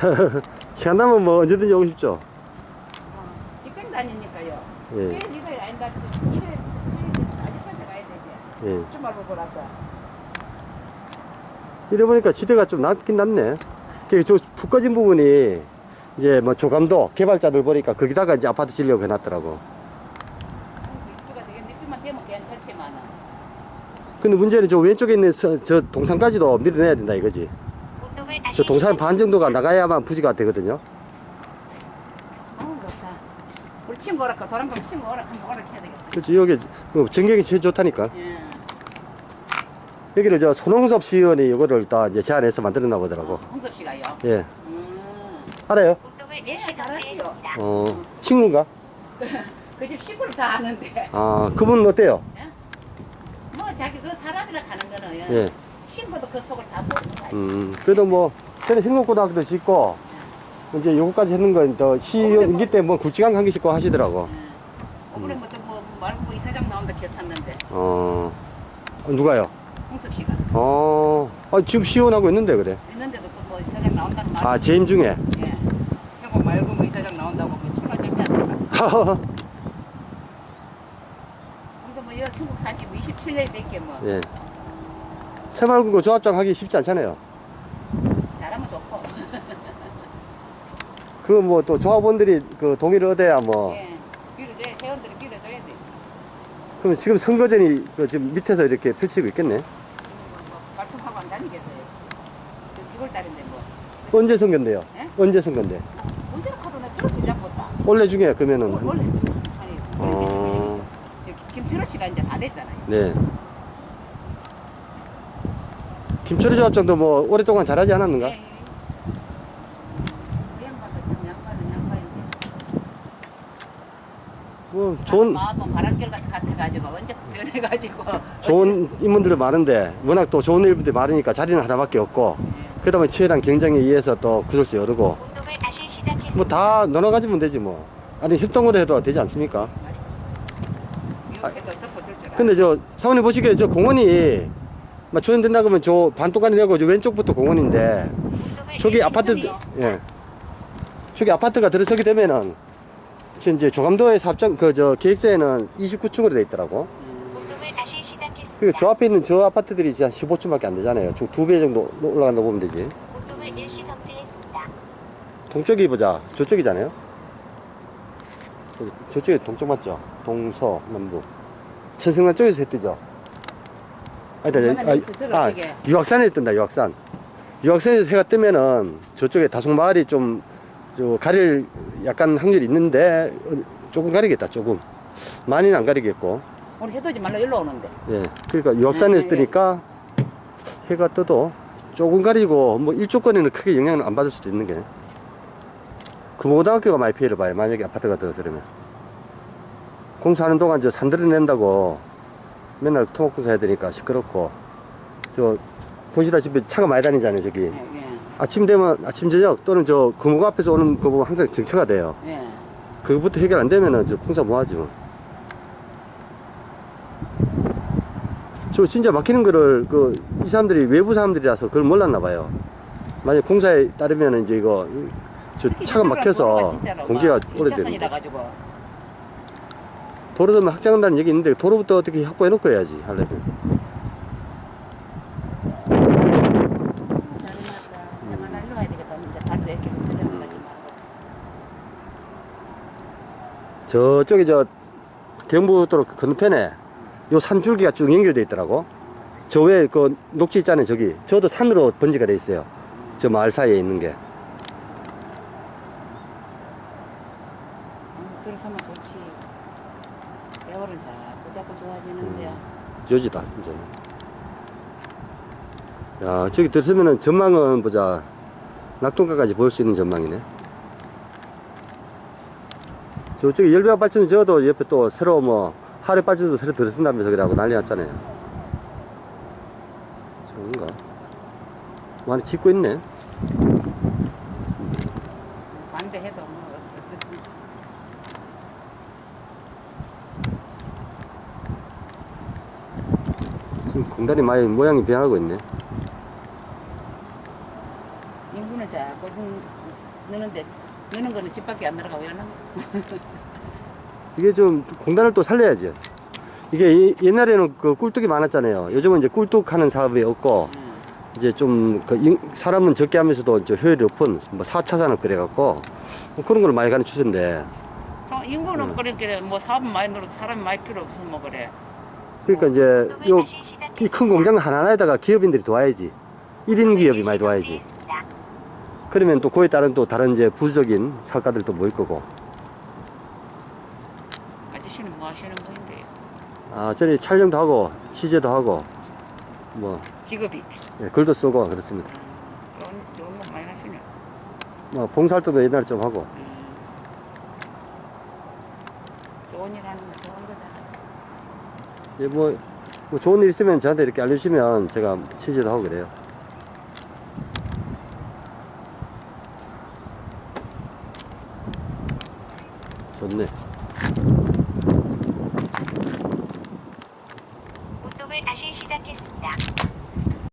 시간 나면 뭐 언제든지 오고 싶죠. 어, 직장 다니니까요. 예, 매일 일요일 아닌가 일요일 아저씨한테 가야 되지. 예. 주말 보고 나서. 이래 보니까 지대가 좀 낮긴 낮네. 그저푹 꺼진 부분이 이제 뭐 조감도 개발자들 보니까 거기다가 이제 아파트 지려고 해놨더라고. 근데 문제는 저 왼쪽에 있는 서- 저 동산까지도 밀어내야 된다 이거지. 저 동산 반 정도가. 나가야만 부지가 되거든요. 너무 좋다. 우리 친구 오락가 도랑감 친구 오락 한번 오락해야 되겠다. 그렇지 여기 뭐 전경이 제일 좋다니까. 예. 여기를 저 손홍섭 시의원이 이거를 다 이제 제안해서 만들었나 보더라고. 홍섭 씨가요. 예, 음. 알아요? 운동을 예, 일시. 정지했습니다. 어, 친구인가? 그 집 식구를 다 아는데. 아, 그분 어때요? 뭐 자기 그 사람이라 가는 거는 예, 친구도 그 속을 다 모르는 거야. 음, 그래도 뭐 전에 행복고등학교도 짓고 이제 요거까지 했는 건더 시의원 임기 때 뭐 굵직한 관계 짓고 하시더라고. 오늘에 뭐또 뭐 말고 뭐 이사장 나온다 했었는데 어, 누가요? 홍섭 씨가 어, 아, 지금 시원하고 있는데 그래. 있는데도 또 뭐 이사장 나온다는 말. 아, 재임 중에. 예. 형부 말고 뭐 이사장 나온다고 뭐 출마 근데 뭐 이거 성국 사지 뭐 27년이 됐게 뭐 예. 새마을군고 조합장 하기 쉽지 않잖아요. 잘하면 좋고. 그 뭐 또 조합원들이 그 동의를 얻어야 뭐. 예. 밀어줘야 회원들이 밀어줘야 돼. 그럼 지금 선거전이 그 지금 밑에서 이렇게 펼치고 있겠네. 뭐, 뭐 발품하고 안 다니겠어요. 저 6월 달인데 뭐 언제 선거인데요? 예? 언제 선거인데? 언제나 카드나 들었지 잡았다. 올해 중에 그러면은. 한- 원래 아니 어, 저 김철호 씨가 이제 다 됐잖아요. 네. 김철희 조합장도 뭐 오랫동안 잘하지 않았는가? 양반인데. 뭐 좋은 마음은 바람결 같아 같아 가지고 언제 변해가지고. 좋은 인물들도 많은데 워낙 또 좋은 일들이 많으니까 자리는 하나밖에 없고 예. 그다음에 치열한 경쟁에 의해서 또 구설수 여르고 운동을 다시 시작했습니다. 뭐다 나눠 가지면 되지 뭐 아니 협동으로 해도 되지 않습니까? 알아. 근데 저 사모님 보시기에 저 공원이 막 조연된다 그러면 저 반동간이 되고 저 왼쪽부터 공원인데 저기 아파트. 예 저기 아파트가 들어서게 되면은 지금 이제 조감도의 사업장 그 저 계획서에는 29층으로 돼 있더라고. 그 시작했습니다. 저 앞에 있는 저 아파트들이 이제 한 15층밖에 안 되잖아요. 두배 정도 올라간다 보면 되지. 운동을 일시 정지했습니다. 동쪽이 보자. 저쪽이잖아요. 저쪽이 동쪽 맞죠? 동서 남북. 천승만 쪽에서 해 뜨죠. 아니다, 아, 있어, 저를 아, 어떻게. 유학산에 뜬다. 유학산. 유학산에서 해가 뜨면은 저쪽에 다속 마을이 좀저 가릴 약간 확률이 있는데 어, 조금 가리겠다. 조금 많이는 안 가리겠고. 우리 해돋이 말로 일로 오는데. 예. 그러니까 유학산에서 네, 뜨니까 해가 떠도 조금 가리고 뭐 일조권에는 크게 영향을 안 받을 수도 있는 게 금호고등학교가 많이 피해를 봐요. 만약에 아파트가 들어서려면 공사하는 동안 저 산들을 낸다고 맨날 토목공사 해야 되니까 시끄럽고 저 보시다시피 차가 많이 다니잖아요. 저기 예, 예. 아침 되면 아침 저녁 또는 저 금호고 앞에서 오는 거 보면 항상 정체가 돼요. 예. 그거부터 해결 안 되면은 저 공사 뭐하지 뭐. 저 진짜 막히는 거를 그 이 사람들이 외부 사람들이라서 그걸 몰랐나 봐요. 만약 공사에 따르면 이제 이거 저 차가 막혀서 공기가 가지고. 도로 되면 확장한다는 얘기 있는데 도로부터 어떻게 확보해 놓고 해야지 하려면. 저쪽에 저 경부도로 건너편에 요 산줄기가 쭉 연결돼 있더라고. 저 외에 그 녹지 있잖아요 저기 저도 산으로 번지가 돼 있어요. 저 마을 사이에 있는 게. 음, 들어서면 좋지. 세월은 자꾸 자꾸 좋아지는데요. 요지다 진짜. 야 저기 들으면은 전망은 보자 낙동강까지 볼 수 있는 전망이네. 저쪽에 열배가 발전소 저도 옆에 또 새로 뭐 하래 발전소 새로 들어선다면서 그러고 난리 났잖아요. 좋은가? 많이 짓고 있네. 반대해도 뭐 어떻게 지금 공단이 많이 모양이 변하고 있네. 인구는 자꾸 좀 느는데 느는 거는 집 밖에 안 들어가고 여는 이게 좀 공단을 또 살려야지. 이게 이- 옛날에는 그 꿀뚝이 많았잖아요. 요즘은 이제 꿀뚝 하는 사업이 없고, 이제 좀, 그 인- 사람은 적게 하면서도 이제 효율이 높은 뭐 4차 산업 그래갖고, 뭐 그런 걸 많이 가는 추세인데, 어, 인구는 음. 그렇게 뭐 사업 많이 늘어도 사람 많이 필요 없어 뭐 그래 그러니까 이제 운동을 요, 다시 이 시작했습니다. 큰 공장 하나하나에다가 기업인들이 도와야지. 1인 운동을 기업이 많이 도와야지. 그러면 또 그에 따른 또 다른 이제 부수적인 사업가들도 모일 거고. 아저씨는 뭐 하시는 분인데요 아, 저는 촬영도 하고, 취재도 하고, 뭐, 직업이 예, 글도 쓰고 그렇습니다. 좋은, 좋은 거 많이 하시네 뭐, 봉사활동도 옛날에 좀 하고. 음. 좋은 일 하는 거 좋은 거잖아 예, 뭐, 뭐 좋은 일 있으면 저한테 이렇게 알려주시면 제가 취재도 하고 그래요. 좋네. 시작했습니다.